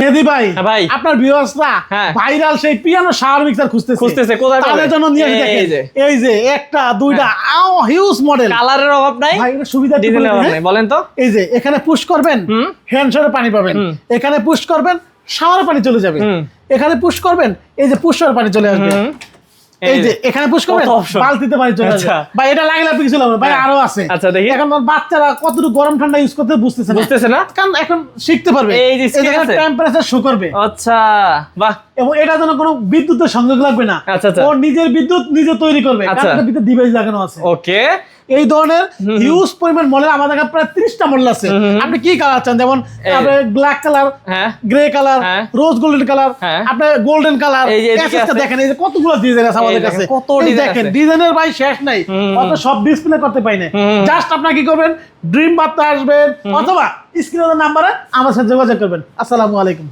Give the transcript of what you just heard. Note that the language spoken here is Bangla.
মেহেদি ভাই হ্যাঁ ভাই। আপনার ভিউয়ার্সরা হ্যাঁ। ভাইরাল সেই পিয়ানো শাওয়ার মিক্সার খুঁজতেছে। খুঁজতেছে, কোথায় তাদের জন্য নিয়ে আসি এই দেখেন। যে। এই যে একটা দুইটা আও হিউজ মডেল কালারের অভাব নাই। ভাই সুবিধা কি ডিজাইনের অভাব হ্যাঁ? নাই বলেন তো। এই যে এখানে পুশ করবেন হ্যান্ডশারে পানি পাবেন। এখানে পুশ করবেন শাওয়ারে পানি চলে যাবে। এখানে পুশ করবেন এই যে পুশের পানি চলে আসবে। এই যে এখানে পুশ করবে। বালতিতে পানি চলে আচ্ছা। ভাই এটা লাগলে আপনি কিছু লাগবে ভাই হ্যাঁ। আরও আছে আচ্ছা, দেখি। এখন বাচ্চারা কতটুকু গরম ঠান্ডা ইউজ করতে বুঝতেছে না বুঝতেছে না কারণ এখন শিখতে পারবে এই যে। টেম্পারেচার শো করবে আচ্ছা বাহ এবং এটা যেন কোনো বিদ্যুতের সংযোগ লাগবে না আচ্ছা, আচ্ছা। ওর নিজের বিদ্যুৎ নিজে তৈরি করবে আচ্ছা। কারণ ভিতরে ডিভাইস লাগানো আছে ওকে এই ধরনের হিউজ পরিমাণ মডেল আমাদের কাছে প্রায় ত্রিশটা মডেল আছে। আপনি কি কালার চান? যেমন black colour grey colour. Rose golden colour. আপনার গোল্ডেন কালার। দেখেন এই যে কতগুলো ডিজাইন আছে আমাদের কাছে। কত দেখেন ডিজাইনের ভাই শেষ নাই। অত সব ডিসপ্লে করতে পাই না জাস্ট আপনার কি করবেন? ড্রিম বার্তা আসবেন। অথবা স্ক্রিনের নাম্বারে আমার সাথে যোগাযোগ করবেন। আসসালামু আলাইকুম।